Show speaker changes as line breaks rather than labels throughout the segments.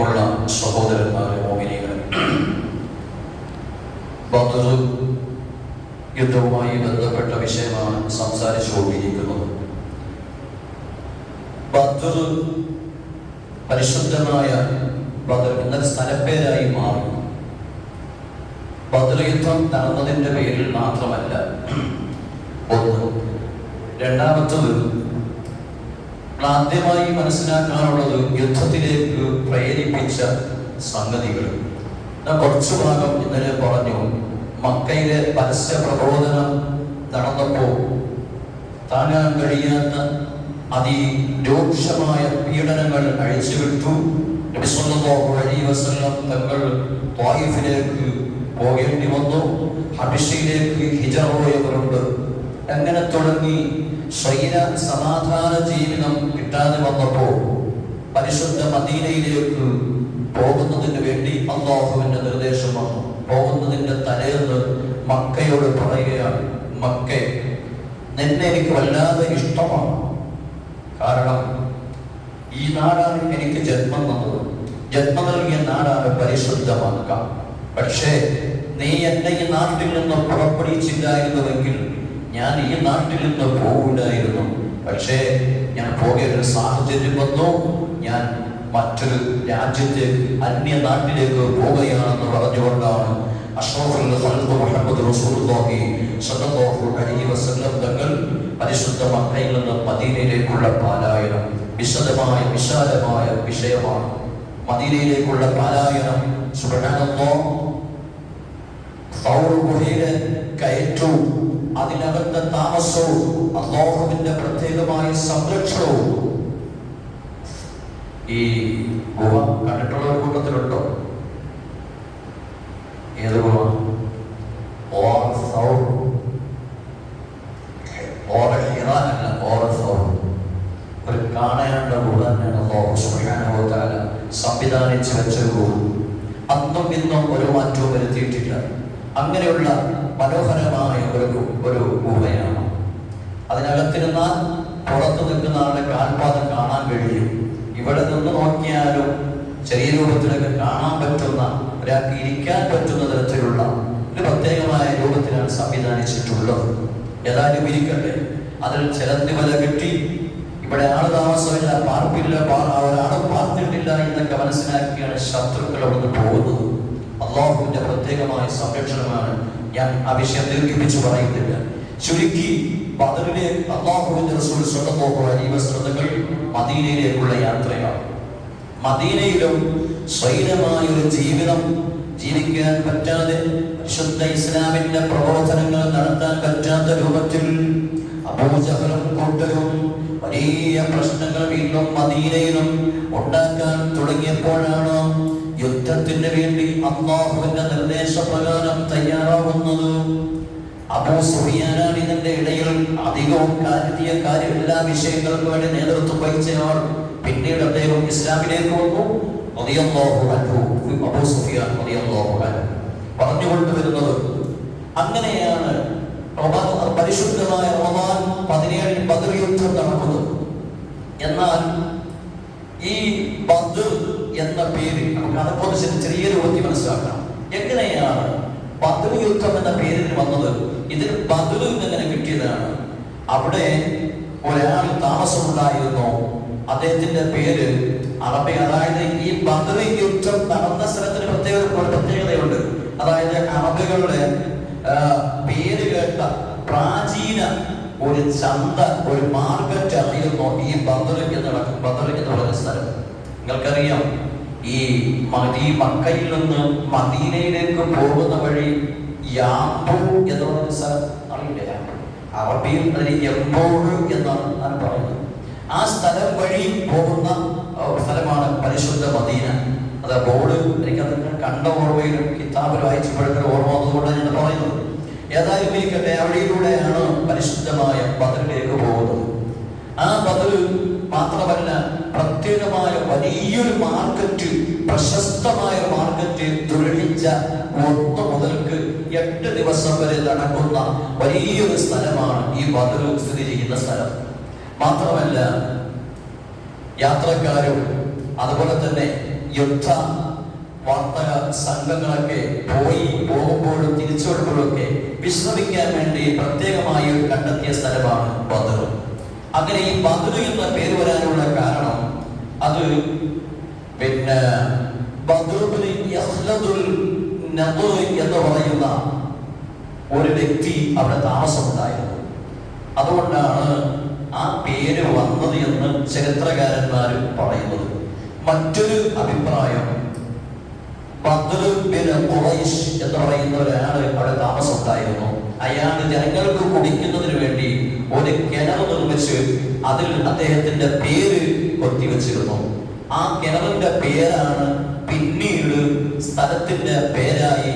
ഉള്ള സഹോദരന്മാരെ മോഹിനികളെ ബദർ യുദ്ധവുമായി ബന്ധപ്പെട്ട വിഷയമാണ് സംസാരിച്ചുകൊണ്ടിരിക്കുന്നത്. ബദർ പരിശുദ്ധമായ ബദർ എന്ന സ്ഥലപ്പേരായി മാറി. ബദർ യുദ്ധം നടന്നതിന്റെ പേരിൽ മാത്രമല്ല ഒന്ന് രണ്ടാമത്തത് ആദ്യമായി മനസ്സിലാക്കാനുള്ളത് യുദ്ധത്തിലേക്ക് പ്രേരിപ്പിച്ച സംഗതികൾ ഞാൻ കുറച്ചു ഭാഗം ഇന്നലെ പറഞ്ഞു. മക്കയിലെ പരസ്യ പ്രബോധനം നടന്നപ്പോൾ താങ്ങാൻ കഴിയാത്ത അതിരൂക്ഷമായ പീഡനങ്ങൾ അഴിച്ചുവിട്ടു വസല്ലം തങ്ങൾ ത്വായിഫിലേക്ക് പോകേണ്ടി വന്നു. ഹബിഷയിലേക്ക് ഹിജറ പോയവരുണ്ട്. അങ്ങനെ തുടങ്ങി? ശൈല സമാധാന ജീവിതം കിട്ടാതെ വന്നപ്പോൾ പരിശുദ്ധ മദീനയിലേക്ക് പോകുന്നതിന് വേണ്ടി അള്ളാഹുവിന്റെ നിർദ്ദേശം വന്നു. പോകുന്നതിന്റെ തലേന്ന് മക്കയോട് പറയുകയാണ് മക്ക നിന്നെ എനിക്ക് വല്ലാതെ ഇഷ്ടമാണ്. കാരണം ഈ നാടാണ് എനിക്ക് ജന്മം തന്നത്. ജന്മം നൽകിയ നാടാണ് പരിശുദ്ധമാക്കുക മക്ക. പക്ഷേ നീ എന്നെ ഈ നാട്ടിൽ നിന്ന് പുറപ്പെടുവിച്ചില്ലായിരുന്നുവെങ്കിൽ ഞാൻ ഈ നാട്ടിൽ നിന്ന് പോകില്ലായിരുന്നു പക്ഷേ ഞാൻ പോകേണ്ട ഒരു സാഹചര്യം വന്നു. ഞാൻ മറ്റൊരു രാജ്യത്തേക്ക് അന്യ നാട്ടിലേക്ക് പോവുകയാണെന്ന് പറഞ്ഞുകൊണ്ടാണ് മുഹമ്മദ് സ്വല്ലല്ലാഹു അലൈഹി വസല്ലം തങ്ങൾ പരിശുദ്ധ പാലായനം വിശാലമായ വിഷയമാണ്. പാലായനം കയറ്റവും അതിനകത്തെ താമസവും അള്ളാഹുവിന്റെ പ്രത്യേകമായ സംരക്ഷണവും. ഈ ഗുഹ കണ്ടിട്ടുള്ള ഒരു കൂട്ടത്തിലുണ്ടോ? ഏത് ഗുഹ? ഒരു കാണേണ്ട അന്നും ഇന്നും ഒരു മാറ്റവും വരുത്തിയിട്ടില്ല. അങ്ങനെയുള്ള മനോഹരമായ ഒരു ഒരു ഗുഹയാണ് അതിനകത്തിരുന്നാൽ പുറത്തു നിൽക്കുന്ന ആളുടെ കാൽപാദം കാണാൻ കഴിയും. ഇവിടെ നിന്ന് നോക്കിയാലും ചെറിയ രൂപത്തിലൊക്കെ കാണാൻ പറ്റുന്ന ഒരാൾക്ക് ഇരിക്കാൻ പറ്റുന്ന തരത്തിലുള്ള ഒരു പ്രത്യേകമായ രൂപത്തിലാണ് സംവിധാനിച്ചിട്ടുള്ളത്. ഏതായാലും ഇരിക്കട്ടെ. അതിൽ ചിലന്തി വല കെട്ടി ഇവിടെ ആൾ താമസമില്ല പാർപ്പില്ല ഒരാൾ പാർത്തിട്ടില്ല എന്നൊക്കെ മനസ്സിലാക്കിയാണ് ശത്രുക്കൾ അവിടുന്ന് പോകുന്നത്. അള്ളാഹുവിന്റെ പ്രത്യേകമായ സംരക്ഷണമാണ് ഞാൻ ആ വിഷയം ദീർഘിപ്പിച്ചു പറയുന്നില്ല ചുരുക്കി ബദറിലെ അള്ളാഹുവിന്റെ റസൂൽ സ്വന്തം അലൈഹി വസ്ത്രതകൾ മദീനയിലേക്കുള്ള യാത്രയാണ്. മദീനയിലും സ്വൈരമായ ഒരു ജീവിതം ജീവിക്കാൻ പറ്റാതെ വിശുദ്ധ ഇസ്ലാമിന്റെ പ്രബോധനങ്ങൾ നടത്താൻ പറ്റാത്ത രൂപത്തിൽ അബൂജഹലും കൂട്ടരും വലിയ പ്രശ്നങ്ങൾ വീണ്ടും മദീനയിലും ഉണ്ടാക്കാൻ തുടങ്ങിയപ്പോഴാണ് യുദ്ധത്തിന് വേണ്ടി അള്ളാഹുവിന്റെ നിർദ്ദേശപ്രകാരം തയ്യാറാവുന്നത് അബൂ സുഫിയാനാണ് ഇതിന്റെ ഇടയിൽ അധികവും കാര്യത്തിയ കാര്യം എല്ലാ വിഷയങ്ങൾക്കും വേണ്ടി നേതൃത്വം വഹിച്ചയാൾ പിന്നീട് അദ്ദേഹം ഇസ്ലാമിലേക്ക് വന്നു. അബൂ സുഫിയാൻ. പറഞ്ഞുകൊണ്ട് വരുന്നത് അങ്ങനെയാണ് പരിശുദ്ധമായ റമദാൻ പതിനേഴിൽ ബദർ യുദ്ധം നടക്കുന്നത് എന്നാൽ ഈ ബദർ എന്ന പേര് നമുക്ക് അതേപോലെ ചെറിയൊരു ഓക്കി മനസ്സിലാക്കണം എങ്ങനെയാണ് ബദൽ യുദ്ധം എന്ന പേരിന് വന്നത്? ഇതിന് ബദലു എങ്ങനെ കിട്ടിയതാണ്? അവിടെ ഒരാൾ താമസമുണ്ടായിരുന്നു. അദ്ദേഹത്തിന്റെ പേര് അറബി. അതായത് ഈ ബദൽ യുദ്ധം നടന്ന സ്ഥലത്തിന് പ്രത്യേക പ്രത്യേകതയുണ്ട്. അതായത് അറബികളുടെ പേര് കേട്ട പ്രാചീന ഒരു ചന്ത ഒരു മാർക്കറ്റ് അറിയുന്നു ഈ ബദർ എന്ന് ബദർ എന്ന് സ്ഥലം. നിങ്ങൾക്കറിയാം. ഈ മദീ മക്കയിൽ നിന്ന് മദീനയിലേക്ക് പോകുന്ന വഴി യാമ്പു എന്ന് പറയുന്ന സ്ഥലം അറിയില്ല അറബിയിൽ അതിന് എമ്പോഴ് എന്നാണ് ഞാൻ പറയുന്നത്? ആ സ്ഥലം വഴി പോകുന്ന സ്ഥലമാണ് പരിശുദ്ധ മദീന. അത് ബോർഡ് എനിക്കത് കണ്ട ഓർമ്മയിലും കിതാബിൽ വായിച്ചപ്പോഴൊക്കെ ഓർമ്മ വന്നതുകൊണ്ടാണ് ഞാൻ പറയുന്നത് ഏതായാലും ഇരിക്കട്ടെ അവിടെയിലൂടെയാണ് പരിശുദ്ധമായ ബദറിലേക്ക് പോകുന്നത്. ആ ബദർ മാത്രമല്ല പ്രത്യേകമായ വലിയൊരു മാർക്കറ്റ് പ്രശസ്തമായ മാർക്കറ്റ് ദുരളിച്ച ഒന്ന് മുതൽക്ക് എട്ട് ദിവസം വരെ നടക്കുന്ന വലിയൊരു സ്ഥലമാണ് ഈ ബദർ സ്ഥിതി ചെയ്യുന്ന സ്ഥലം. മാത്രമല്ല യാത്രക്കാരും അതുപോലെ തന്നെ യുദ്ധ വാർത്തക സംഘങ്ങളൊക്കെ പോയി പോകുമ്പോഴും തിരിച്ചു വരുമ്പോഴൊക്കെ വിശ്രമിക്കാൻ വേണ്ടി പ്രത്യേകമായി കണ്ടെത്തിയ സ്ഥലമാണ് ബദർ. അങ്ങനെ ഈ ബദർ എന്ന പേര് വരാനുള്ള കാരണം അത് പിന്നെ എന്ന് പറയുന്ന ഒരു വ്യക്തി അവിടെ താമസമുണ്ടായിരുന്നു. അതുകൊണ്ടാണ് ആ പേര് വന്നത് എന്ന് ചരിത്രകാരന്മാർ പറയുന്നത്. മറ്റൊരു അഭിപ്രായം എന്ന് പറയുന്ന ഒരാൾ അവിടെ താമസമുണ്ടായിരുന്നു. അയാൾ ജനങ്ങൾക്ക് കുടിക്കുന്നതിന് വേണ്ടി ഒരു കിണർ നിർമ്മിച്ച് അതിൽ അദ്ദേഹത്തിന്റെ പേര് കൊത്തിവെച്ചിരുന്നു. ആ കിണറിന്റെ പേരാണ് പിന്നീട് സ്ഥലത്തിന്റെ പേരായി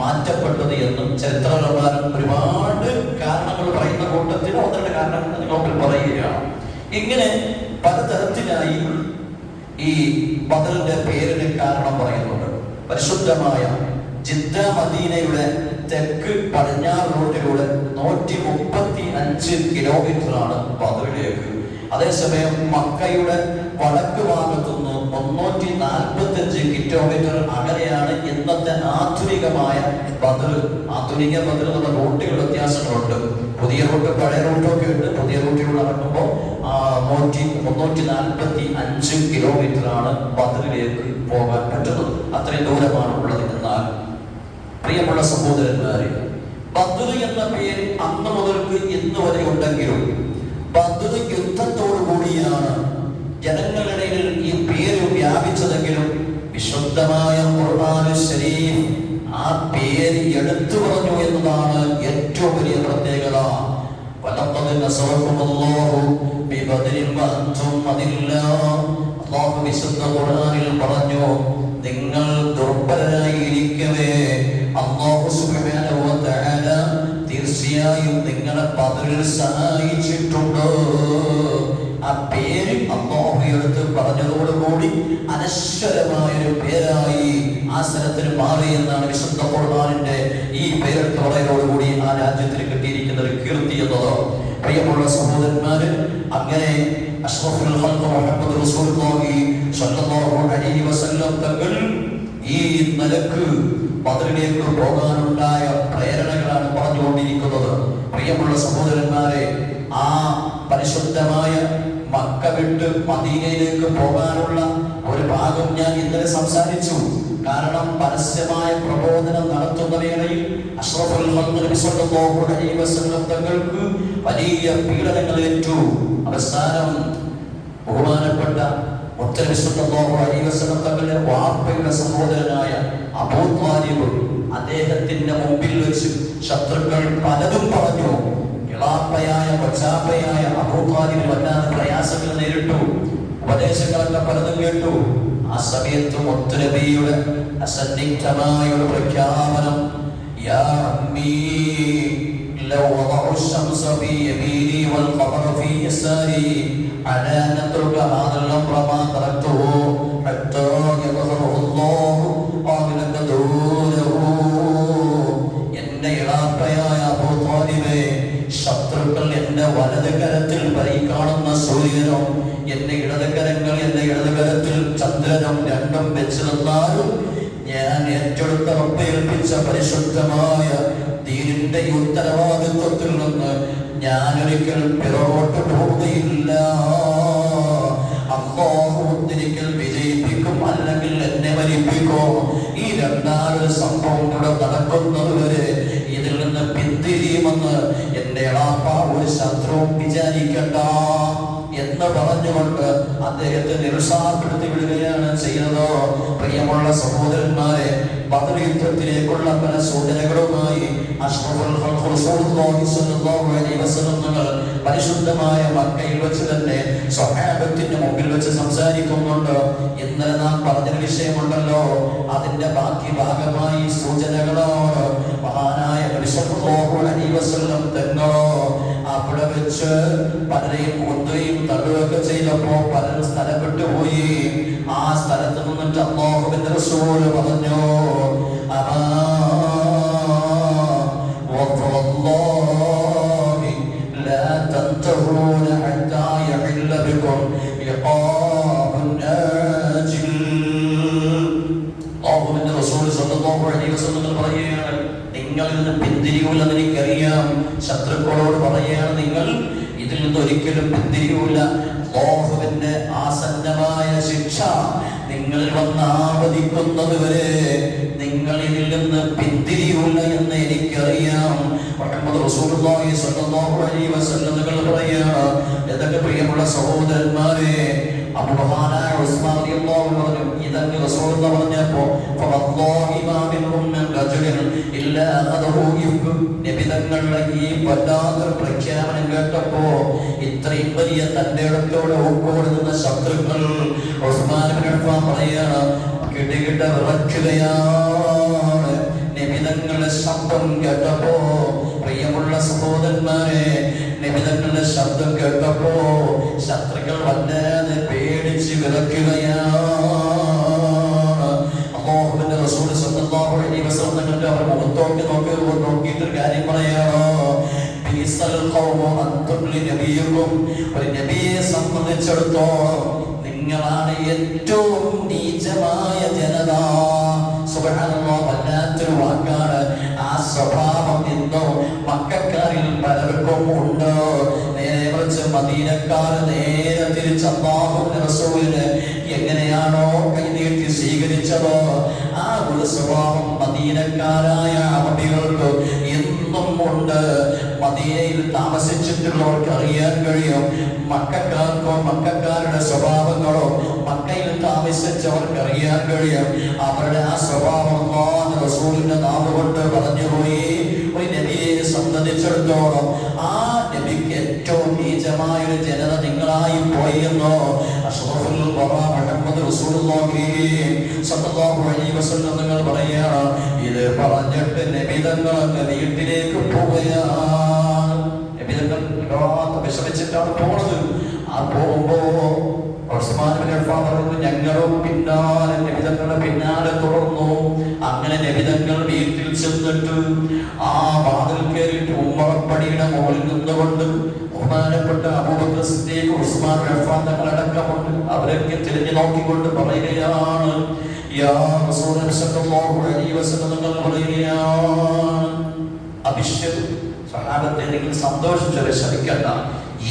മാറ്റപ്പെട്ടത് എന്നും ചരിത്രകാരന്മാർ ഒരുപാട് കാരണങ്ങൾ പറയുന്ന കൂട്ടത്തിൽ ഒന്നിന്റെ കാരണം കാരണങ്ങൾ നിങ്ങളോട് പറയുകയാണ്. ഇങ്ങനെ പലതരത്തിലായി ഈ ബദറിന്റെ പേരിന് കാരണം പറയുന്നുണ്ട്. പരിശുദ്ധമായ ജിദ്ദ മദീനയുടെ തെക്ക് പടിഞ്ഞാറ് റൂട്ടിലൂടെ നൂറ്റി മുപ്പത്തി അഞ്ച് കിലോമീറ്റർ ആണ് ബദറിലേക്ക് അതേസമയം മക്കയുടെ വടക്ക് ഭാഗത്തു നിന്ന് മുന്നൂറ്റി നാൽപ്പത്തി അഞ്ച് കിലോമീറ്റർ അകലെയാണ് ഇന്നത്തെ ആധുനികമായ ബദൽ ആധുനിക ബദൽ എന്നുള്ള റൂട്ടുകൾ വ്യത്യാസങ്ങളുണ്ട്. പുതിയ റൂട്ട് പഴയ റൂട്ടും ഒക്കെ ഉണ്ട്. പുതിയ റൂട്ടിലൂടെ നടക്കുമ്പോൾ നൂറ്റി മുന്നൂറ്റി നാൽപ്പത്തി അഞ്ച് കിലോമീറ്റർ ആണ് ബദലിലേക്ക് പോകാൻ പറ്റുന്നത്. അത്രയും ദൂരമാണ് ഉള്ളത്. എന്നാൽ പ്രിയമുള്ള സഹോദരന്മാരെ ബദ്ധു എന്ന പേര് അന്ന് മുതൽക്ക് ഇന്ന് വരെ ഉണ്ടെങ്കിലും ബദ്ധു യുദ്ധത്തോടു കൂടിയാണ് ജനങ്ങളിടയിൽ ഈ പേര് വ്യാപിച്ചതെങ്കിലും വിശുദ്ധമായ ഖുർആൻ ശരീഫ് ആ പേര് എടുത്തു പറഞ്ഞു എന്നതാണ് ഏറ്റവും വലിയ പ്രത്യേകത. വിശുദ്ധ പറഞ്ഞു നിങ്ങൾ ദുർബലരായി ഇരിക്കവേ വ തആല തീർച്ചയായും നിങ്ങളെ ബദറിൽ സഹായിച്ചിട്ടുണ്ട്. ആ പേര് അള്ളാഹു എടുത്ത് പറഞ്ഞതോടുകൂടി കൂടി ഒരു പേരായി ആ സ്ഥലത്തിന് മാറി എന്നാണ് വിശുദ്ധ കുർബാനിന്റെ ഈ പേരെടുത്ത് പറയുന്നതോടുകൂടി ആ രാജ്യത്തിന് കിട്ടിയിരിക്കുന്ന ഒരു കീർത്തി എന്നത്. പ്രിയമുള്ള സഹോദരന്മാര് അങ്ങനെ അഷ്റഫുൽ ഹൽക്ക് മുഹമ്മദ് വസല്ലം തങ്ങൾ ഈ നിലയ്ക്ക് ബദറിലേക്ക് പോകാനുണ്ടായ പ്രേരണകളാണ് പറഞ്ഞുകൊണ്ടിരിക്കുന്നത്. പ്രിയമുള്ള സഹോദരന്മാരെ ആ പരിശുദ്ധമായ മക്ക വിട്ട് മദീനയിലേക്ക് പോകാനുള്ള ഒരു ഭാഗം ഞാൻ ഇന്നലെ സംസാരിച്ചു. കാരണം പരസ്യമായ പ്രബോധനം നടത്തുന്ന വേളയിൽ തങ്ങൾക്ക് വലിയ പീഡനങ്ങൾ ഏറ്റു. അവസാനം ബഹുമാനപ്പെട്ട തങ്ങളുടെ വാർപ്പയുടെ സഹോദരനായ അബൂത്വാലിബ് അദ്ദേഹത്തിന്റെ മുമ്പിൽ വെച്ച് ശത്രുക്കൾ പലതും പറഞ്ഞു. ഇളാപ്പയായ വച്ചാപ്പയായ അബൂത്വാലിബ് വല്ലാതെ പ്രയാസങ്ങൾ നേരിട്ടു. ഉപദേശങ്ങളൊക്കെ പലതും കേട്ടു. ആ സമയത്ത് മുത്തുനബിയുടെ അസന്നിഗ്ധമായ ഒരു പ്രഖ്യാപനം യാ അമ്മീ ലൗ വദഉ ശംസ ഫീ യമീനി വൽ ഖമറ ഫീ യസാരി على أن نترك هذا الأمر ما تركته حتى يظهره الله قابلا دونه എന്റെ ഇളാപ്പയായ അബൂതാലിബേ ശത്രുക്കൾ എന്റെ വലത് കരത്തിൽ പരി കാണുന്ന സൂര്യനും എന്റെ ഇടത് കരങ്ങൾ എന്റെ ഇടത് കരത്തിൽ ചന്ദ്രനും രണ്ടും വെച്ച് നിന്നാലും ഞാൻ ഏറ്റെടുത്ത റബ്ബേൽപ്പിച്ച പരിശുദ്ധമായ ദീനിന്റെ ഈ ഉത്തരവാദിത്വത്തിൽ നിന്ന് ഞാൻ ഒരിക്കൽ പിറകോട്ട് പോകുകയില്ല. അമ്മോത്തിരിക്കൽ വിജയിപ്പിക്കും അല്ലെങ്കിൽ എന്നെ മരിപ്പിക്കും? ഈ രണ്ടാമൊരു സംഭവം കൂടെ നടക്കുന്നത് വരെ ഇതിൽ നിന്ന് പിന്തിരിയുമെന്ന് എന്റെ എളാപ്പ ഒരു ശത്രുവും വിചാരിക്കണ്ട എന്ന് പറഞ്ഞുകൊണ്ട് അദ്ദേഹത്തെ നിരുത്സാഹപ്പെടുത്തി വിടുകയാണ് ചെയ്യുന്നത്. പ്രിയമുള്ള സഹോദരന്മാരെ ബദർ യുദ്ധത്തിലേക്കുള്ള പല സൂചനകളുമായി പരിശുദ്ധമായ മക്കയിൽ വെച്ച് തന്നെ സ്വഹാബത്തിന്റെ മുമ്പിൽ വെച്ച് സംസാരിക്കുന്നുണ്ട്. ഇന്നലെ നാം പറഞ്ഞ വിഷയമുണ്ടല്ലോ. അതിന്റെ ബാക്കി ഭാഗമായി സൂചനകളോട് മഹാനായ വസല്ലം തങ്ങളോ അവിടെ വെച്ച് പലരെയും കൊന്നുകയും തള്ളുകയൊക്കെ ചെയ്തപ്പോ പലരും സ്ഥലപ്പെട്ടു പോയി ആ സ്ഥലത്ത് നിന്നിട്ട് അള്ളാഹുവിന്റെ റസൂൽ പറഞ്ഞു ഒരിക്കലും പിന്തിരിയൂല. അല്ലാഹുവിന്റെ ആസന്നമായ ശിക്ഷ നിങ്ങളിൽ വന്ന് ആവധിക്കുന്നത് വരെ നിങ്ങൾ ഇതിൽ നിന്ന് പിന്തിരിയൂല എന്ന് എനിക്കറിയാം. നിങ്ങൾ പറയുകയാണ് ഇതൊക്കെ പ്രിയമുള്ള സഹോദരന്മാരെ ഉസ്മാൻ മാ ഇല്ലാ ഈ പ്രഖ്യാപനം വലിയ ശബ്ദം പ്രിയമുള്ള ശബ്ദം കേട്ടപ്പോ ശത്രുക്കൾ വല്ലാതെ പേടിച്ച് വിറക്കുകയാണ് അല്ലാഹുവിന്റെ റസൂൽ അവർ നോക്കി നോക്കിയിട്ട് കാര്യം പറയാണോ. ഒരു നബിയെ നിങ്ങളാണ് ഏറ്റവും നീചമായ ജനത. വല്ലാത്തൊരു വാക്കാണ്. ആ സ്വഭാവം ഇന്നോ മക്കാരിൽ പലർക്കും ഉണ്ട്. മദീനക്കാർ നേരെ തിരിച്ച് അല്ലാഹുവിന്റെ റസൂലിന് എങ്ങനെയാണോ കൈനീട്ടി സ്വീകരിച്ചത് ആ ഒരു സ്വഭാവം മദീനക്കാരായ അറബികൾക്ക് എന്നും ഉണ്ട്. മദീനയിൽ താമസിച്ചിട്ടുള്ളവർക്ക് അറിയാൻ കഴിയും. മക്കാർക്കോ മക്കാരുടെ സ്വഭാവങ്ങളോ മക്കയിൽ താമസിച്ചവർക്ക് അറിയാൻ കഴിയും. അവരുടെ ആ സ്വഭാവം റസൂലിന്റെ നാമം കൊണ്ട് പറഞ്ഞുപോയി ഒരു നബിയെ സംബന്ധിച്ചിടത്തോളം ആ ഒരു ജനത നിങ്ങളായി പോയി എന്നോ നിങ്ങൾ പറയാ ഇത് പറഞ്ഞിട്ട് നബി വീട്ടിലേക്ക് പോവുകയാണ്. വിഷമിച്ചിട്ടാണ് പോണത്. ആ പോകുമ്പോ ഞങ്ങളും പിന്നാലെ നബിതങ്ങളുടെ പിന്നാലെ തുടർന്നു അങ്ങനെ നബിതങ്ങൾ വീട്ടിൽ ചെന്നിട്ട് ആ വാതിൽ കയറിയിട്ട് ഉമ്മറപ്പടിയുടെ മുകളിൽ നിന്നുകൊണ്ട് ബഹുമാനപ്പെട്ട അബൂബക്കർ സിദ്ദീഖ് ഉസ്മാൻ അഫ്ഫാൻ തങ്ങളടക്കമുണ്ട്. അവരൊക്കെ തിരിഞ്ഞു നോക്കിക്കൊണ്ട് പറയുകയാണ് യാ സ്വല്ലല്ലാഹു അലൈഹി വസല്ലം നിങ്ങൾ പറയുകയാണ്. അഭിഷേക് സഹാബത്തെ നിങ്ങൾ സന്തോഷിച്ച് വിഷമിക്കണ്ട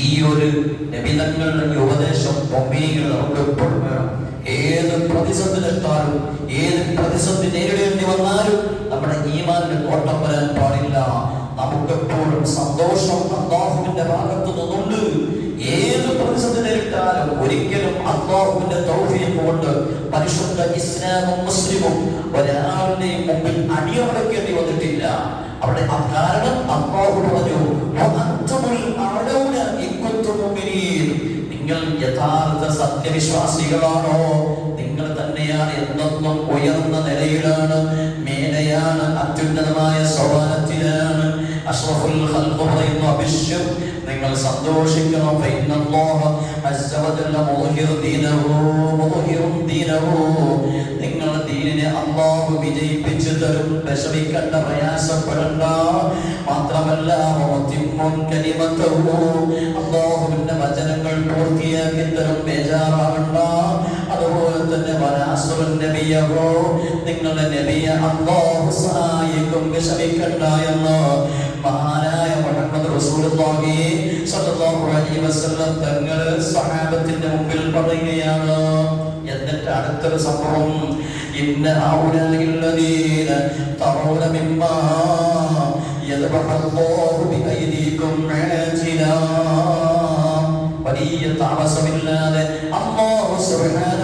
ഈ ഒരു നബിതങ്ങളുടെ ഉപദേശം പൊമ്പികൾ നമുക്ക് എപ്പോഴും വേണം. ഏത് പ്രതിസന്ധിയിലെത്താലും ഏത് പ്രതിസന്ധി നേരിടേണ്ടി വന്നാലും നമ്മുടെ ഈമാനിന് കോട്ടം വരാൻ പാടില്ല. നമുക്കെപ്പോഴും സന്തോഷം അള്ളാഹുവിന്റെ ഭാഗത്തു നിന്നുണ്ട് ഏത് പ്രതിസന്ധി നേരിട്ടാലും ഒരിക്കലും അള്ളാഹുവിന്റെ തൗഫീഖ് കൊണ്ട് പരിശുദ്ധ ഇസ്ലാമും മുസ്ലിമും ഒരാളുടെയും മുമ്പിൽ അടിയറക്കേണ്ടി വന്നിട്ടില്ല. അവിടെ കാരണം അള്ളാഹു പറഞ്ഞു. നിങ്ങൾ യഥാർത്ഥ സത്യവിശ്വാസികളാണോ? നിങ്ങൾ തന്നെയാണ് എന്നെന്നും ഉയർന്ന നിലയിലാണ് മേലെയാണ് അത്യുന്നതമായ സോപാനത്തിലാണ് അഷ്റഫുൽ ഖൽഖ് പറയുന്നു അബിശ്ശർ നിങ്ങൾ സന്തോഷിക്കണം. ഫൈനല്ലാഹ അസ്സ വജല്ല ദീനഹു നിങ്ങളുടെ ദീനിനെ അല്ലാഹു വിജയിപ്പിച്ചു തരും. വിഷമിക്കണ്ട പ്രയാസപ്പെടണ്ട. മാത്രമല്ല കലിമത്തഹു അല്ലാഹുവിന്റെ വചനങ്ങൾ പൂർത്തിയാക്കി തരും. ബേജാറാകണ്ട തന്നെ നബിയഹോ നിങ്ങളുടെ നബിയെ അല്ലാഹു സഹായിക്കും. വിഷമിക്കണ്ട എന്ന് മഹാനായ മുഹമ്മദ് റസൂലുള്ളാഹി സ്വല്ലല്ലാഹു അലൈഹി വസല്ലം തങ്ങൾ സഹാബത്തിന്റെ മുമ്പിൽ പറയുകയാണ്. എന്നിട്ട് അടുത്തൊരു സംഭവം. ഇന്ന ഔലായില്ലദീന തറൗന മിമ്മാ യദ്ബഹ ബിഐദീകും ആജിലാ വലിയ താമസമില്ലാതെ അല്ലാഹു സുബ്ഹാനഹു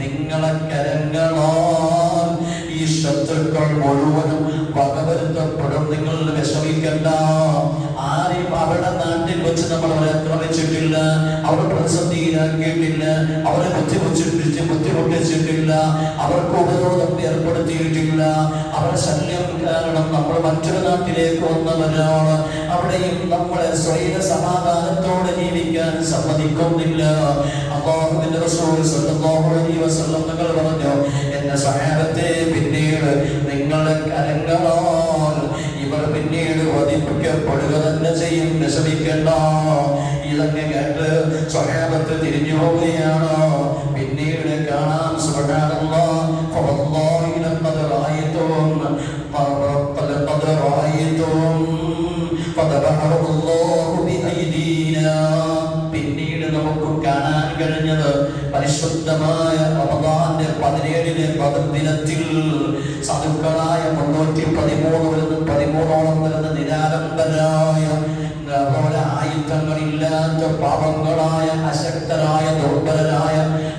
നിങ്ങളെ കരങ്ങളാൽ ഈ ശത്രുക്കൾ മുഴുവനും വകവരുത്തപ്പെടും. നിങ്ങൾ വിഷമിക്കണ്ട. ആരെയും അവരുടെ നാട്ടിൽ വെച്ച് നമ്മൾ അവരെ ആക്രമിച്ചിട്ടില്ല. അവരെ പ്രതിസന്ധിയിലാക്കിയിട്ടില്ല അവരെ ബുദ്ധിമുട്ടിച്ച് ബുദ്ധിമുട്ടിച്ചിട്ടില്ല അവർക്ക് ഉപരോധം ഏർപ്പെടുത്തിയിട്ടില്ല. അവരുടെ ശല്യം കാരണം നമ്മൾ മറ്റൊരു നാട്ടിലേക്ക് വന്നവരാണ്. അവിടെയും നമ്മളെ സ്വൈര സമാധാനത്തോടെ ജീവിക്കാൻ സമ്മതിക്കുന്നില്ല. അള്ളാഹുവിന്റെ റസൂൽ അലൈഹി വസല്ലം പറഞ്ഞു എന്റെ സഹാബത്തെ പിന്നീട് നിങ്ങളെ കരങ്ങളാൽ ഇവർ പിന്നീട് വധിപ്പിക്കപ്പെടുക തന്നെ ചെയ്യും. വിഷമിക്കേണ്ട. ഇതങ്ങ് കേട്ട് സ്വഹാബത്ത് തിരിഞ്ഞു പോവുകയാണ്? പിന്നീട് കാണാൻ സുഖകാരമോ പിന്നീട് നമുക്ക് കാണാൻ കഴിഞ്ഞത് പരിശുദ്ധമായ റമദാന്റെ പതിനേഴിന് പതിനത്തിൽ സാധുക്കളായ മുന്നൂറ്റി പതിമൂന്ന് വരുന്ന പതിമൂന്നോളം വരുന്ന നിരാലംബരായ ആയുധങ്ങളില്ലാത്ത പാപങ്ങളായ അശക്തരായ ദുർബലരായ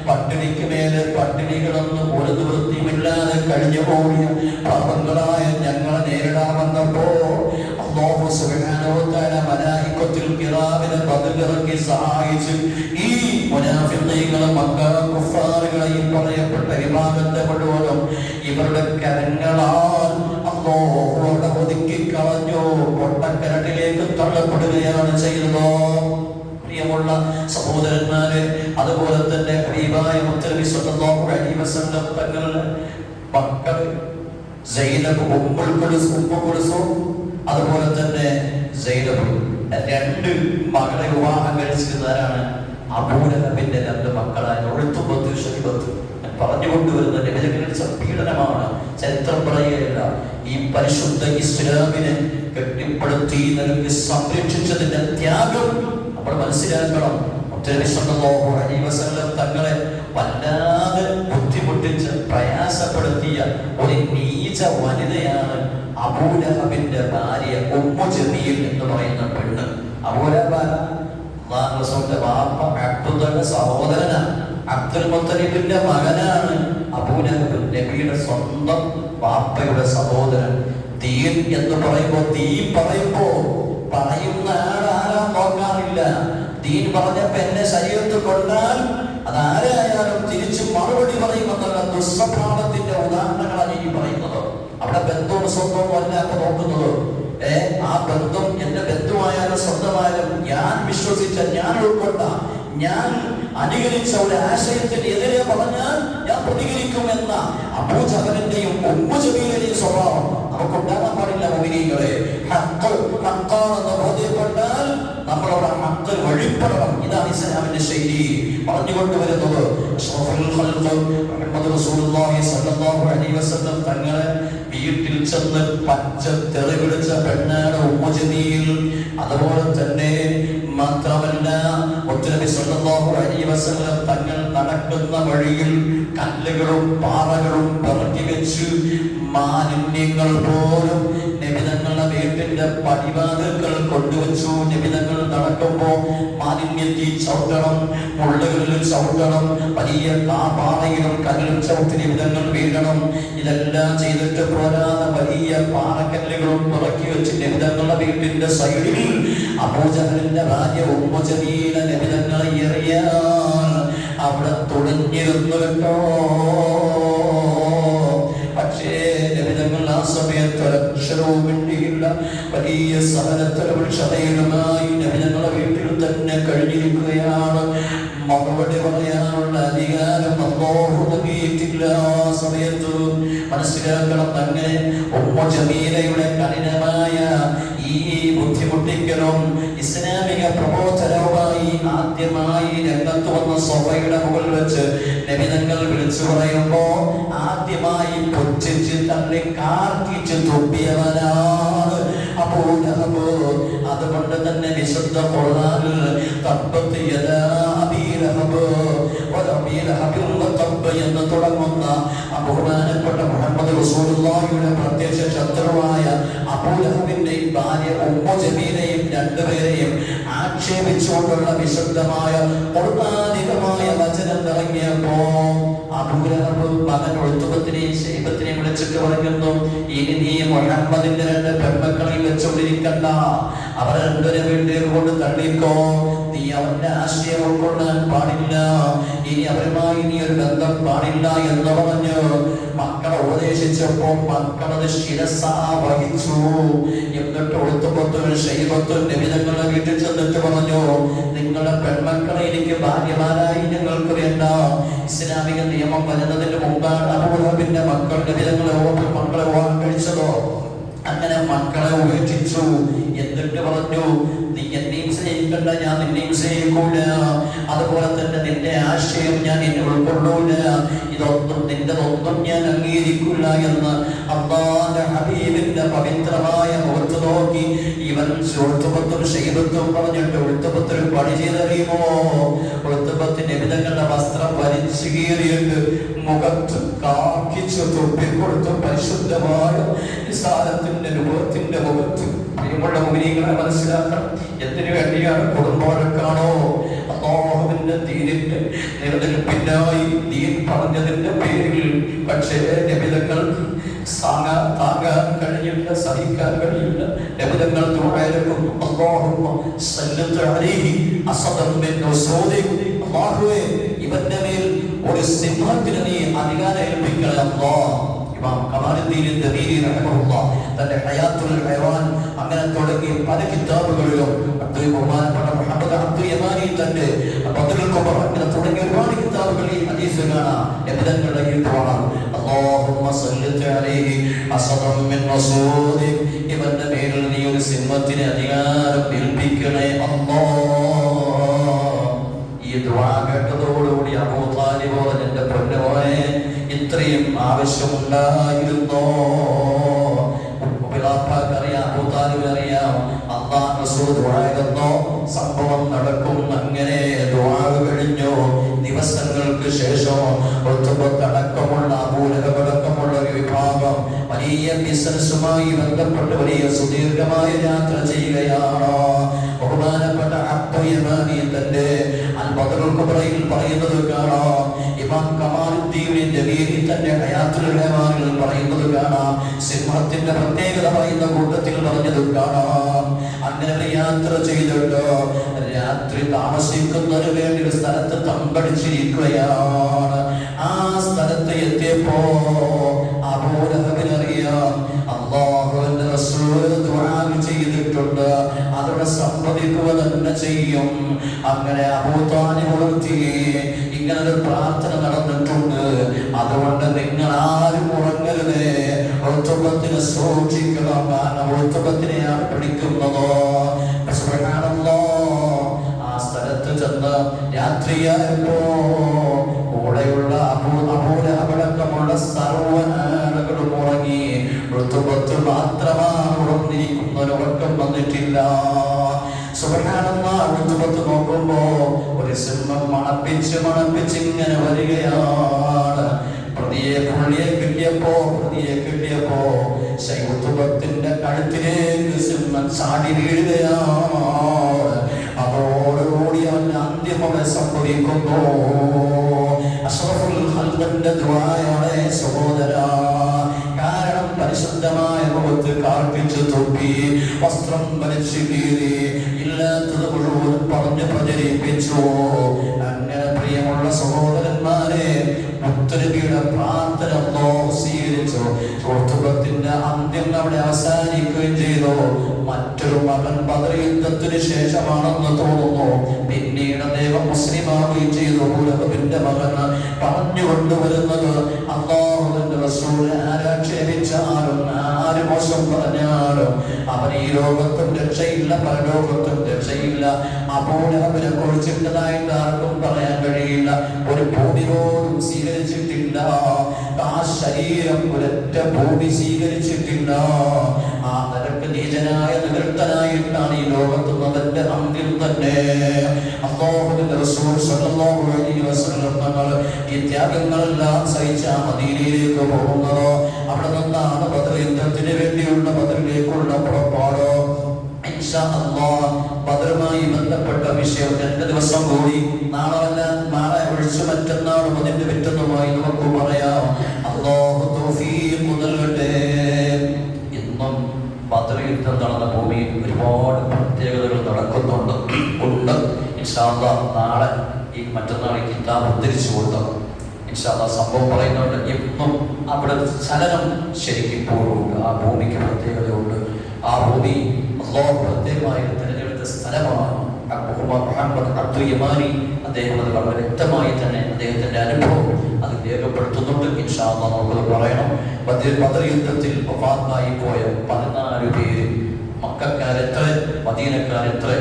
പട്ടിണിക്ക് മേലെ പട്ടിണികളൊന്നും ഒരു നിവൃത്തിയുമില്ലാതെ കഴിഞ്ഞു പോയ പാപങ്ങളായ ഞങ്ങളെ നേരിടാമെന്നപ്പോ സഹായിച്ചു ഈ ഇവരുടെ കരങ്ങളാൽ അല്ലാഹുവിടെ ഒതുക്കി കളഞ്ഞു. പൊട്ടക്കരട്ടിലേക്ക് തള്ളപ്പെടുകയാണ് ചെയ്തത് പ്രിയമുള്ള സഹോദരന്മാരെ അതുപോലെ തന്നെ മുത്തനബി സല്ലല്ലാഹു അലൈഹി വസല്ലം തങ്ങളുടെ മക്കൾ സൈനബ് ഉമ്മുൽ കുൽസൂം ഉമ്മു കുൽസൂം അതുപോലെ തന്നെ സൈനബ് രണ്ട് മകളെ വിവാഹം കഴിച്ചിരുന്നവരാണ് അബൂലഹബിന്റെ രണ്ട് മക്കളായ ഒഴുത്തുപത്ത് ഷഹിബത്ത് പറഞ്ഞു പറഞ്ഞുകൊണ്ടുവരുന്ന രചനകളിച്ച പീഡനമാണ് ചരിത്രം പറയുകയല്ല ഈ പരിശുദ്ധ ഇസ്ലാമിനെ കെട്ടിപ്പടുത്തി നൽകി സംരക്ഷിച്ചതിന്റെ ത്യാഗം നമ്മൾ മനസ്സിലാക്കണം. തങ്ങളെ വല്ലാതെ ബുദ്ധിമുട്ടിച്ച് പ്രയാസപ്പെടുത്തിയ ഒരു നീച വനിതയാണ് അബൂലഹബിന്റെ ഭാര്യ ഉമ്മു ജമീൽ എന്ന് പറയുന്ന പെണ്ണ്. അബൂലഹബ് അള്ളാഹു റസൂലിന്റെ വാപ്പ അബ്ദുള്ളയുടെ സഹോദരനാണ്. അബ്ദുൽ മുത്തലിബിന്റെ മകനാണ് അബൂലഹബ് നബിയുടെ സ്വന്തം വാപ്പയുടെ സഹോദരൻ തീൻ എന്ന് പറയുമ്പോ തീ പറയുമ്പോ പറയുന്ന ആരാരാ നോക്കാറില്ല. തീൻ പറഞ്ഞപ്പോ എന്നെ ശരീരത്ത് കൊണ്ടാൽ അത് ആരായാലും തിരിച്ചു മറുപടി പറയുമെന്നുള്ള ദുസ്വഭാവത്തിന്റെ ഉദാഹരണങ്ങളാണ് ഈ പറയുന്നത്. അവിടെ ബന്ധവും സ്വന്തവും അല്ല അപ്പൊ നോക്കുന്നത്. ഏ ആ ബന്ധം എന്റെ ബന്ധുവായാലും സ്വന്തമായാലും ഞാൻ വിശ്വസിച്ച ഞാൻ ഉൾക്കൊണ്ട ഞാൻ അനുകരിച്ച ഒരു ആശയത്തിന് എതിരെ പറഞ്ഞാൽ പ്രതികരിക്കുമെന്ന അബൂജഹലിന്റെയും ഉമ്മുജബീലിന്റെയും സ്വഭാവം നമുക്ക് ഉണ്ടാകാൻ പാടില്ല മുമിനികളെ ഹക്ക് ഹക്കാണെന്ന് ബോധ്യപ്പെട്ടാൽ നമ്മളവിടെ ഹക്ക് വഴിപ്പെടണം ഇതാണ് ഇസ്ലാമിന്റെ ശൈലി. പറഞ്ഞുകൊണ്ടുവരുന്നത് തങ്ങളെ വീട്ടിൽ ചെന്ന് പച്ച തെറി പെണ്ണാണ് ഉമ്മുജമീൽ അതുപോലെ തന്നെ മാത്രമല്ല മുത്തനബി സല്ലല്ലാഹു അലൈഹി വസല്ലം തങ്ങൾ നടക്കുന്ന വഴിയിൽ കല്ലുകളും പാറകളും പിറക്കി വെച്ച് മാലിന്യങ്ങൾ പോലും നബിതങ്ങളുടെ വീട്ടിന്റെ പടിവാതിൽകൾ കൊണ്ടുവച്ചു. നബിതങ്ങൾ നടക്കുമ്പോ മാലിന്യത്തിൽ ചവിട്ടണം മുള്ളുകളിൽ ചവിട്ടണം വലിയ പാറയിലും കല്ലിലും ചവിട്ടി നിബിതങ്ങൾ വീഴണം. ഇതെല്ലാം ചെയ്തിട്ട് പോരാതെ വലിയ പാറക്കല്ലുകളും ഇറക്കി വെച്ച് നബിതങ്ങളുടെ വീട്ടിന്റെ സൈഡിൽ അബൂജഹലിന്റെ ഭാര്യ ഉമ്മജമീല നബിതങ്ങളെ എറിയാൻ അവിടെ തുടങ്ങിയിരുന്നു കേട്ടോ. പക്ഷേ ലളിതങ്ങൾ ആ സമയത്ത് ഒരക്ഷരവും വേണ്ടിയില്ല വലിയ സഹനത്തിലും ക്ഷമയിലുമായി ലളിതങ്ങളെ വീട്ടിൽ തന്നെ കഴിഞ്ഞിരിക്കുകയാണ്. മറുപടി പറയാനുള്ള അധികാരം അല്ലാഹു നൽകിയിട്ടില്ല ആ സമയത്ത് മനസ്സിലാക്കണം അങ്ങനെ ഉമ്മ ജമീലയുടെ കഠിനമായ ഈ ബുദ്ധിമുട്ടിക്കലും ഇസ്ലാമിക പ്രബോധനവുമായി ആദ്യമായി രംഗത്ത് വന്ന സോഫയുടെ മുകളിൽ വെച്ച് നബിതങ്ങൾ വിളിച്ചു പറയുമ്പോ ആദ്യമായി പൊച്ചിച്ച് തള്ളി കാർക്കിച്ച് തുപ്പിയവനാണ് അപ്പോൾ അതുകൊണ്ട് തന്നെ വിശുദ്ധ കൊള്ളാൽ തപ്പത്തിയതാണ് ലഹബ് എന്ന് തുടങ്ങുന്ന ബഹുമാനപ്പെട്ട മുഹമ്മദ് റസൂലുള്ളാഹിയുടെ പ്രത്യക്ഷ ശത്രുവായ അബൂലഹബിന്റെയും ഭാര്യ ഉമ്മു ജമീലയും രണ്ടുപേരെയും ആക്ഷേപിച്ചുകൊണ്ടുള്ള വിശുദ്ധമായ പൂർണാധികമായ വചനം ഇറങ്ങിയപ്പോ അബൂലഹബ് മകൻ ഒഴുത്തുപത്തിനെയും ശൈബത്തിനെയും വിളിച്ചിട്ട് പറയുന്നു ഇനി നീ മുഹമ്മദിന്റെ രണ്ട് പെൺമക്കളെയും വെച്ചുകൊണ്ടിരിക്കണ്ട അവർ രണ്ടുപേരെ വീട്ടിൽ കൊണ്ട് തള്ളിക്കോ നീ അവന്റെ ആശയം ഉൾക്കൊള്ളാൻ പാടില്ല ഇനി അവരുമായി നീ ഒരു ബന്ധം പാടില്ല എന്ന് പറഞ്ഞു മക്കളെ ഉപദേശിച്ചപ്പോ മക്കളത് ശിരസാ വഹിച്ചു എന്നിട്ട് ഒഴുത്തുപത്തും ശൈബത്തും നിമിതങ്ങളുടെ വീട്ടിൽ ചെന്നിട്ട് പറഞ്ഞു നിങ്ങളുടെ പെൺമക്കളെ എനിക്ക് ഭാര്യമാരായി ഞങ്ങൾക്ക് വേണ്ട ഇസ്ലാമിക നിയമം വരുന്നതിന് മുമ്പാണ് അബൂഹബിന്റെ മക്കൾ ഓർത്ത് മക്കളെ വിവാഹം കഴിച്ചതോ? അങ്ങനെ മക്കളെ ഉപേക്ഷിച്ചു. എന്നിട്ട് പറഞ്ഞു നീ എന്നെയും സ്നേഹിക്കണം കണ്ട ഞാൻ നിന്നെ വിജയിക്കൂല അതുപോലെ തന്നെ നിന്റെ ആശയം ഞാൻ എന്നെ ഉൾക്കൊള്ളൂല ഇതൊന്നും നിന്റെതൊന്നും ഞാൻ അംഗീകരിക്കില്ല എന്ന് അള്ളാന്റെ ഹബീബിന്റെ പവിത്രമായ മുഖത്ത് നോക്കി ഇവൻ ഒഴുത്തുപത്തും ശൈതത്വം പറഞ്ഞിട്ട് ഒഴുത്തുപത്തിൽ പണി ചെയ്തറിയുമോ? ഒഴുത്തുപത്തിന്റെ വിധങ്ങളുടെ വസ്ത്രം വലിച്ചു കീറിയിട്ട് മുഖത്ത് കാക്കിച്ചു തൊപ്പിക്കൊടുത്തും പരിശുദ്ധമായ നിസാരത്തിന്റെ രൂപത്തിന്റെ മുഖത്ത് പ്രിയമുള്ള മുഖനീകളെ മനസ്സിലാക്കണം. എന്തിനു വേണ്ടിയാണ് കുടുംബക്കാണോ അള്ളാഹുവിന്റെ ദീനിന്റെ നിലനിൽപ്പിനായി ദീൻ പറഞ്ഞതിന്റെ പേരിൽ. പക്ഷേ നിമിതങ്ങൾക്ക് താങ്ങാൻ താങ്ങാൻ കഴിയില്ല സഹിക്കാൻ കഴിയില്ല. അല്ലാഹുമ്മ സല്ലത്ത് അലൈഹി അല്ലാഹുവേ ഇവന്റെ മേൽ ഒരു സിംഹത്തിന് നീ അധികാരം ഏൽപ്പിക്കണം ഇമാം കമാലുദ്ദീൻ ദബീരി റഹ്മഹുല്ലാഹ് തന്റെ ഹയാത്തുൽ ഹൈവാൻ അങ്ങനെ തുടങ്ങി പല കിതാബുകളിലും അബ്ദുൽ ബഹുമാനപ്പെട്ട മുഹമ്മദ് അബ്ദുൽ യമാനി തന്റെ പത്തുൽ ഖുബർ അങ്ങനെ തുടങ്ങിയ ഒരുപാട് കിതാബുകളിൽ ഹദീസ് കാണാം. എബിദങ്ങളുടെ ഈ കാണാം അല്ലാഹുമ്മ സല്ലത്ത് അലൈഹി അസദം മിൻ റസൂലി ആവശ്യമുണ്ടായിരുന്നോ? അറിയാം അബൂ താലിബിന് അറിയാം അള്ളാഹ് റസൂൽ ദുആയിരുന്നോ സംഭവം നടക്കും അങ്ങനെ കഴിഞ്ഞു. ദിവസങ്ങൾക്ക് ശേഷം ഒത്തുപത്തടക്കമുള്ള അബൂലഹബടക്കമുള്ള ഒരു വിഭാഗം വലിയ ബിസിനസ്സുമായി ബന്ധപ്പെട്ട് വലിയ സുദീർഘമായ യാത്ര ചെയ്യുകയാണ്. ബഹുമാനപ്പെട്ട അബ്ദു യമാനി കുബ്രയിൽ പറയുന്നത് കാണാം. ഇമാം കമാലുദ്ദീൻ ജബീരി തന്റെ ഹയാത്തുൽ പറയുന്നത് കാണാം. സിംഹത്തിന്റെ പ്രത്യേകത പറയുന്ന കൂട്ടത്തിൽ പറഞ്ഞത് കാണാം. അങ്ങനെ യാത്ര ചെയ്തിട്ട് രാത്രി താമസിക്കുന്നതിന് വേണ്ടി ഒരു സ്ഥലത്ത് തമ്പടിച്ചിരിക്കുകയാണ്. ആ സ്ഥലത്ത് എത്തിയപ്പോ അബൂലഹബിനറിയാം അള്ളാഹുവിന്റെ റസൂൽ ദുആ ചെയ്തിട്ടുണ്ട്. അതോടെ സംഭവിക്കുക തന്നെ ചെയ്യും. അങ്ങനെ അബൂതാലി ഇങ്ങനെ ഒരു പ്രാർത്ഥന നടന്നിട്ടുണ്ട്. അതുകൊണ്ട് നിങ്ങൾ ആരും ഉറങ്ങരുത്. ഒത്തുപത്തിന് സൂക്ഷിക്കണം. കാരണം ഒത്തുപത്തിനെയാണ് പിടിക്കുന്നത്. ആ സ്ഥലത്ത് ചെന്ന് രാത്രിയായപ്പോ കൂടെയുള്ള അബൂ അബൂലഹബടക്കമുള്ള സർവ മണപ്പിച്ച് മണപ്പിച്ച് ഇങ്ങനെ വരികയാണ്. പ്രതിയെ പുള്ളിയെ കിട്ടിയപ്പോ പ്രതിയെ കിട്ടിയപ്പോ ശൈവത്വത്തിന്റെ കഴുത്തിലേക്ക് സിംഹൻ ചാടി വീഴുകയാണ്. അതോടുകൂടി അവന്റെ അന്ത്യം അവിടെ സംഭവിക്കുന്നു. അഷ്റഫുൽ ദുആയാണ് സഹോദര. കാരണം പരിശുദ്ധമായ മുഖത്ത് കാർപ്പിച്ചു തൊപ്പി വസ്ത്രം വലിച്ചു കീറി ഇല്ലാത്തത് മുഴുവൻ പറഞ്ഞു പ്രചരിപ്പിച്ചു. മുത്തരബിയുടെ പ്രാർത്ഥന സ്വീകരിച്ചു. ചോർത്തുകത്തിന്റെ അന്ത്യം അവിടെ അവസാനിക്കുകയും ചെയ്തു. മറ്റൊരു മകൻ ബദർ യുദ്ധത്തിന് ശേഷമാണെന്ന് തോന്നുന്നു. പിന്നീട് ദൈവം മുസ്ലിമാവുകയും ചെയ്തു. ഉലഹബിന്റെ മകൻ പറഞ്ഞു കൊണ്ടുവരുന്നത് അള്ളാഹുവിന്റെ റസൂൽ ആരാക്ഷേപിച്ചാലും ആര് മോശം പറഞ്ഞാലും അവൻ ഈ ലോകത്തും രക്ഷയില്ല പരലോകത്തും രക്ഷയില്ല. അവനെ കുറിച്ചിട്ടതായിട്ട് ആർക്കും പറയാൻ കഴിയില്ല. ഒരു ഭൂമി പോലും സ്വീകരിച്ചിട്ടില്ല ആ ശരീരം ഒരൊറ്റ ഭൂമി സ്വീകരിച്ചിട്ടില്ല. ആ നിരക്ക് നീചനായ നികൃഷ്ടനായിട്ടാണ് ഈ ലോകത്ത് അവന്റെ അന്തിൽ തന്നെ. അല്ലാഹുവിന്റെ റസൂൽ സല്ലല്ലാഹു അലൈഹി വസല്ലം തങ്ങൾ ഈ ത്യാഗങ്ങളെല്ലാം സഹിച്ച മദീനയിലേക്ക് പോകുന്നത്. അവിടെ നിന്നാണ് ബദർ യുദ്ധത്തിന് വേണ്ടിയുള്ള ബദറിലേക്കുള്ള പുറപ്പാട്. ബദറുമായി ബന്ധപ്പെട്ട വിഷയം രണ്ട് ദിവസം കൂടി നാളെ വല്ല നാളെ ഒഴിച്ചു മറ്റന്നാളും അതിന്റെ പിറ്റന്നുമായി നമുക്ക് പറയാം. അല്ലാഹു തൗഫീഖ് നൽകട്ടെ. ഇന്നും ബദർ യുദ്ധം നടന്ന ഭൂമിയിൽ ഒരുപാട് പ്രത്യേകതകൾ നടക്കുന്നുണ്ട്. ഉണ്ട്. ഇൻഷാ അല്ലാഹ് നാളെ ഈ മറ്റന്നാൾ കിതാബ് ഉദ്ധരിച്ചു കൊടുത്തത് ഇൻഷാല്ല സംഭവം പറയുന്നുണ്ട് ഇന്നും അവിടെ ചലനം ശരിക്കും ഇപ്പോഴുണ്ട് ആ ഭൂമിക്ക് പ്രത്യേകതയുണ്ട്. ആ ഭൂമി അള്ളാഹു തിരഞ്ഞെടുത്ത സ്ഥലമാണ് മുഹമ്മദ് അബ്ദുൽ അദ്ദേഹം അത് വളരെ വ്യക്തമായി തന്നെ അദ്ദേഹത്തിന്റെ അനുഭവം അത് രേഖപ്പെടുത്തുന്നുണ്ട്. ഇൻഷാല്ല പറയണം. ബദർ യുദ്ധത്തിൽ വഫാത്തായി പോയ പതിനാല് പേര് മക്കാരെത്ര മദീനക്കാരെത്ര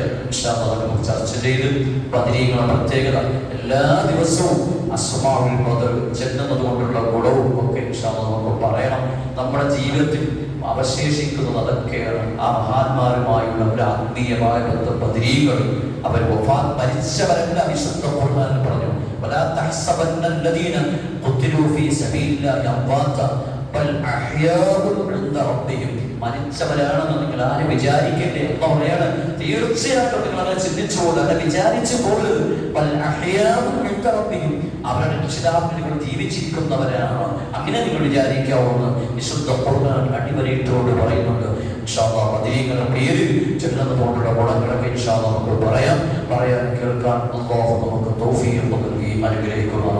നമുക്ക് ചർച്ച ചെയ്ത് പതിനീകള പ്രത്യേകത എല്ലാ ദിവസവും അസ്മാവിൽ ബദർ ചെല്ലുന്നത് കൊണ്ടുള്ള ഗുണവും ഒക്കെ ഇൻഷാ അല്ലാഹ് നമുക്ക് പറയണം. നമ്മുടെ ജീവിതത്തിൽ അവശേഷിക്കുന്നത് അതൊക്കെയാണ് ആ മഹാന്മാരുമായുള്ള ഒരു ആത്മീയമായ ബന്ധം. പതിരീകൾ അവർ വഫാത്ത് മരിച്ചവരല്ല വിശുദ്ധ പറഞ്ഞു. വലാ തഹ്സബന്ന അല്ലദീന ഫീ സബീലില്ലാഹി അംവാത മരിച്ചവരാണെന്ന് നിങ്ങൾ ആരും വിചാരിക്കേണ്ടേ അപ്പൊ തീർച്ചയായിട്ടും നിങ്ങൾ അങ്ങനെ ചിന്തിച്ചുകൊണ്ട് അങ്ങനെ വിചാരിച്ചു പോകരുത് അവരുടെ രക്ഷിതാവിൽ ജീവിച്ചിരിക്കുന്നവരാണ്. അങ്ങനെ നിങ്ങൾ വിചാരിക്കാവുന്ന വിശുദ്ധ ഖുർആൻ അടിവരയിട്ടോട് പറയുന്നുണ്ട്. പതിനീങ്ങളുടെ പേര് ചെല്ലുന്നതുകൊണ്ടുള്ള ഗുണങ്ങളൊക്കെ ഇൻഷാല്ല നമുക്ക് പറയാം. പറയാൻ കേൾക്കാൻ നമുക്ക് തോഫിയും നൽകി. അനുഗ്രഹിക്കുന്നതാണ്